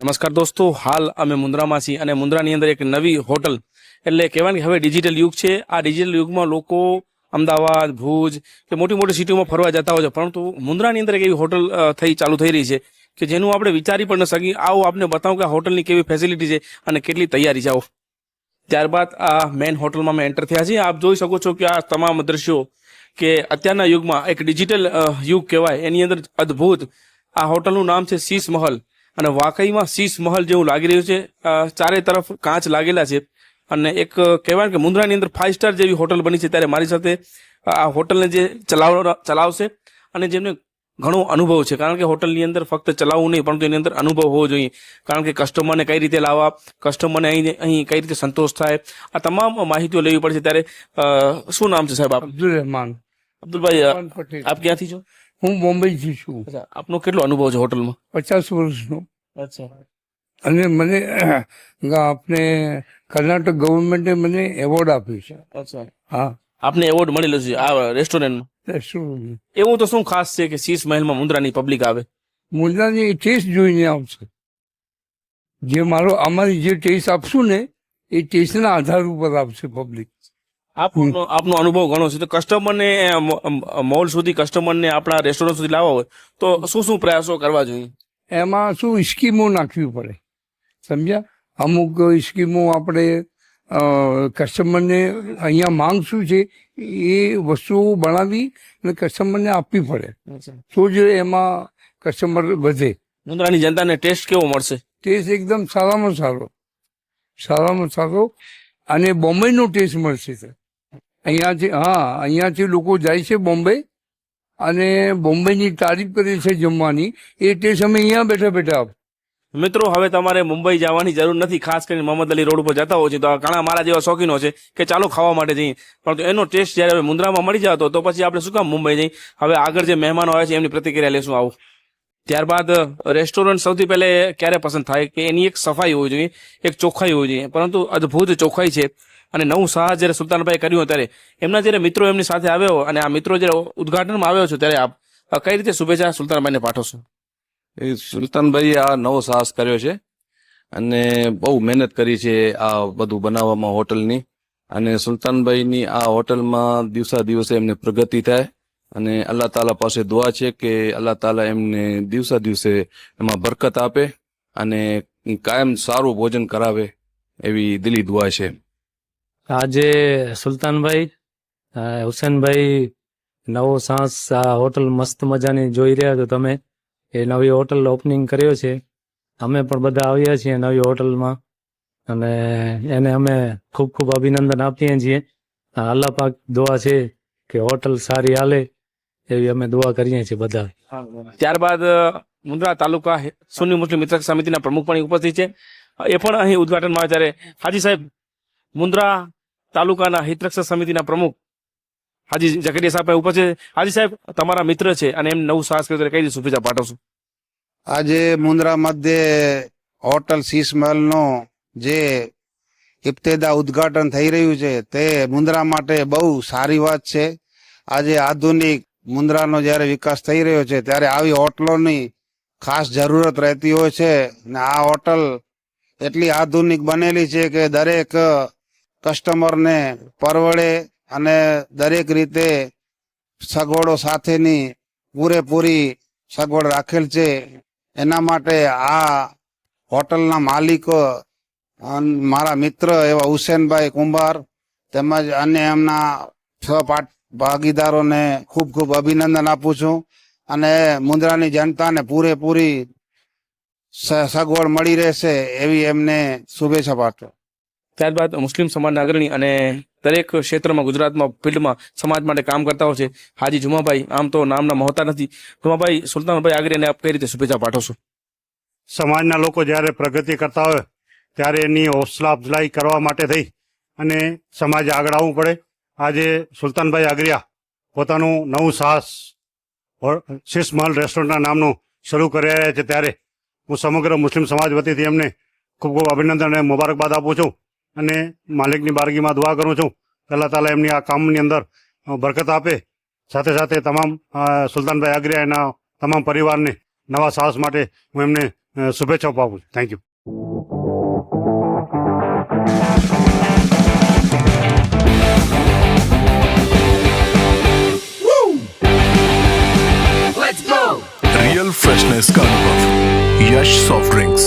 નમસ્કાર દોસ્તો, હાલ અમે મુન્દ્રામાં છીએ અને મુન્દ્રાની અંદર એક નવી હોટલ, એટલે કહેવાય કે હવે ડિજિટલ યુગ છે. આ ડિજિટલ યુગમાં લોકો અમદાવાદ, ભુજ કે મોટી મોટી સિટીઓમાં ફરવા જતા હોય છે. પરંતુ મુન્દ્રાની અંદર એક એવી હોટલ થઈ, ચાલુ થઈ રહી છે કે જેનું આપણે વિચારી પણ ન શકીએ. આવો આપને બતાવું કે આ હોટલની કેવી ફેસિલિટી છે અને કેટલી તૈયારી છે. આવો. ત્યારબાદ આ મેન હોટલમાં અમે એન્ટર થયા છીએ. આપ જોઈ શકો છો કે આ તમામ દ્રશ્યો કે અત્યારના યુગમાં એક ડિજિટલ યુગ કહેવાય. એની અંદર અદ્ભુત આ હોટલનું નામ છે શીશ મહલ. અને વાકઈમાં શીશ મહલ જેવું લાગી રહ્યું છે. ચારે તરફ કાચ લાગેલા છે. અને એક કહેવાય કે મુન્દ્રાની અંદર ફાઇવ સ્ટાર જેવી હોટલ બની છે. ત્યારે મારી સાથે આ હોટલને જે ચલાવ ચલાવશે અને જેમને ઘણો અનુભવ છે. કારણ કે હોટલની અંદર ફક્ત ચલાવવું નહીં પરંતુ એની અંદર અનુભવ હોવો જોઈએ. કારણ કે કસ્ટમરને કઈ રીતે લાવવા કસ્ટમરને અહીં અહીં કઈ રીતે સંતોષ થાય આ તમામ માહિતીઓ લેવી પડશે ત્યારે શું નામ છે સાહેબ અબ્દુલ રહેમાન અબ્દુલભાઈ આપ ક્યાંથી છો? હું બોમ્બેથી છું. આપનો કેટલો અનુભવ છે હોટલમાં? પચાસ વર્ષનો. અચ્છા. અને મને આપણે કર્ણાટક ગવર્મેન્ટે મને એવોર્ડ આપ્યો છે. અચ્છા. હા. આપને એવોર્ડ મળેલો છે આ રેસ્ટોરન્ટમાં શું? એવું તો શું ખાસ છે કે શીશ મહેલમાં મુન્દ્રાની પબ્લિક આવે? મુદ્દાની ટેસ્ટ જોઈને આવશે. જે મારો અમારી જે ટેસ્ટ આપશું ને એ ટેસ્ટના આધાર ઉપર આપશે પબ્લિક આપનો આપનો અનુભવ ઘણો છે. તો કસ્ટમરને મોલ સુધી કસ્ટમરને આપણા રેસ્ટોરન્ટ સુધી લાવવા હોય તો શું શું પ્રયાસો કરવા જોઈએ? એમાં શું સ્કીમો નાખવી પડે. સમજ્યા? અમુક સ્કીમો આપણે કસ્ટમરને અહીંયા માંગ શું છે એ વસ્તુઓ બનાવી અને કસ્ટમરને આપવી પડે. તો જ એમાં કસ્ટમર વધે. મુન્દ્રાની જનતાને ટેસ્ટ કેવો મળશે? ટેસ્ટ એકદમ સારામાં સારો. સારામાં સારો અને બોમ્બેનો ટેસ્ટ મળશે સર. અહીંયાથી હા અહીંયાથી લોકો જાય છે બોમ્બે અને બોમ્બેની તારીફ કરે છે જમવાની એ ટેસ્ટ અમે અહીંયા બેઠા બેઠા આપ મિત્રો, હવે તમારે મુંબઈ જવાની જરૂર નથી, ખાસ કરીને મોહમ્મદ અલી રોડ ઉપર જતા હોય છે. તો ઘણા મારા જેવા શોખીનો છે કે ચાલો ખાવા માટે જઈએ. પરંતુ એનો ટેસ્ટ જ્યારે હવે મુન્દ્રામાં મળી જતો, તો પછી આપણે શું કામ મુંબઈ જઈએ હવે આગળ જે મહેમાનો આવે છે, એમની પ્રતિક્રિયા લેશું આવું. ત્યારબાદ રેસ્ટોરન્ટ સૌથી પહેલે ક્યારે પસંદ થાય? કે એની એક સફાઈ હોવી જોઈએ, એક ચોખ્ખાઈ હોવી જોઈએ. પરંતુ અદ્ભુત ચોખ્ખાઈ છે. અને નવું સાહસ જ્યારે સુલતાનભાઈ કર્યું ત્યારે, એમના જ્યારે મિત્રો એમની સાથે આવ્યો, અને આ મિત્રો જ્યારે ઉદઘાટનમાં આવ્યો છો, ત્યારે આપ કઈ રીતે શુભેચ્છા સુલતાનભાઈને પાઠવશો? એ સુલતાનભાઈએ આ નવો સાહસ કર્યો છે અને બહુ મહેનત કરી છે આ બધું બનાવવામાં હોટલની. અને સુલતાનભાઈની આ હોટલમાં દિવસા દિવસે એમને પ્રગતિ થાય અને અલ્લાહ તાલા પાસે દુઆ છે કે અલ્લાહ તાલા એમને દિવસા દિવસે એમાં બરકત આપે અને કાયમ સારું ભોજન કરાવે એવી દિલી દુઆ છે. આજે સુલતાનભાઈ હુસેનભાઈ નવો સાંસ આ હોટલ મસ્ત મજાની જોઈ રહ્યા છો તમે. એ નવી હોટલ ઓપનિંગ કર્યો છે. અમે પણ બધા આવ્યા છીએ નવી હોટલમાં અને એને અમે ખૂબ ખૂબ અભિનંદન આપીએ છીએ. અલ્લાહ પાક દુઆ છે કે હોટલ સારી હાલે એવી અમે દુઆ કરીએ છીએ બધા ત્યારબાદ મુન્દ્રા તાલુકા સુન્ની મુસ્લિમ મિત્ર સમિતિના પ્રમુખ પણ ઉપસ્થિત છે. એ પણ અહીં ઉદઘાટનમાં ત્યારે હાજી સાહેબ, મુન્દ્રા તાલુકાના હિતરક્ષક સમિતિના પ્રમુખ હાજી ઝકરિયા સાહેબ ઉપર છે. હાજી સાહેબ, તમારા મિત્ર છે અને એમ નવું સાહસ કર્યું કઈ રીતે શુભેચ્છા પાઠવશું આજે મુન્દ્રા મધ્યે હોટલ શીશ મહેલનો જે ઇબ્તેદા ઉદ્ઘાટન થઈ રહ્યું છે, તે મુન્દ્રા માટે બહુ સારી વાત છે. આજે આધુનિક મુન્દ્રાનો જ્યારે વિકાસ થઈ રહ્યો છે, ત્યારે આવી હોટલોની ખાસ જરૂરત રહેતી હોય છે. ને આ હોટલ એટલી આધુનિક બનેલી છે કે દરેક કસ્ટમરને પરવડે અને દરેક રીતે સગવડો સાથેની પૂરેપૂરી સગવડ રાખેલ છે. એના માટે આ હોટલના માલિકો મારા મિત્ર એવા હુસેનભાઈ કુંભાર તેમજ અન્ય એમના ભાગીદારોને ખૂબ ખૂબ અભિનંદન આપું છું. અને મુન્દ્રાની જનતાને પૂરેપૂરી સગવડ મળી રહેશે એવી એમને શુભેચ્છા પાઠવું. ત્યારબાદ મુસ્લિમ સમાજના અગ્રણી અને દરેક ક્ષેત્રમાં ગુજરાતમાં ફિલ્ડમાં સમાજ માટે કામ કરતા હોય છે. હાજી જુમાભાઈ, આમ તો નામના મહોતા નથી. જુમાભાઈ, સુલતાનભાઈ આગરીને આપ કઈ રીતે શુભેચ્છા પાઠવશો સમાજના લોકો જ્યારે પ્રગતિ કરતા હોય, ત્યારે એની હોસલા અફઝલાઈ કરવા માટે થઈ અને સમાજે આગળ આવવું પડે. આજે સુલતાનભાઈ આગરિયા પોતાનું નવું સાહસ શીશ મહલ રેસ્ટોરન્ટના નામનું શરૂ કરી રહ્યા છે. ત્યારે હું સમગ્ર મુસ્લિમ સમાજ વતીથી એમને ખૂબ ખૂબ અભિનંદન અને મુબારકબાદ આપું છું. અને માલિકની બારગીમાં દુઆ કરું છું અલ્લાહ તાલા એમની આ કામની અંદર અ, બરકત આપે સાથે સાથે તમામ અ, સુલતાનભાઈ આગરિયા એના તમામ પરિવારને નવા સાહસ માટે હું એમને અ, શુભેચ્છાઓ પાવું છું થેન્ક યુ रियल फ्रेशनेस का अनुभव यश सॉफ्ट ड्रिंक्स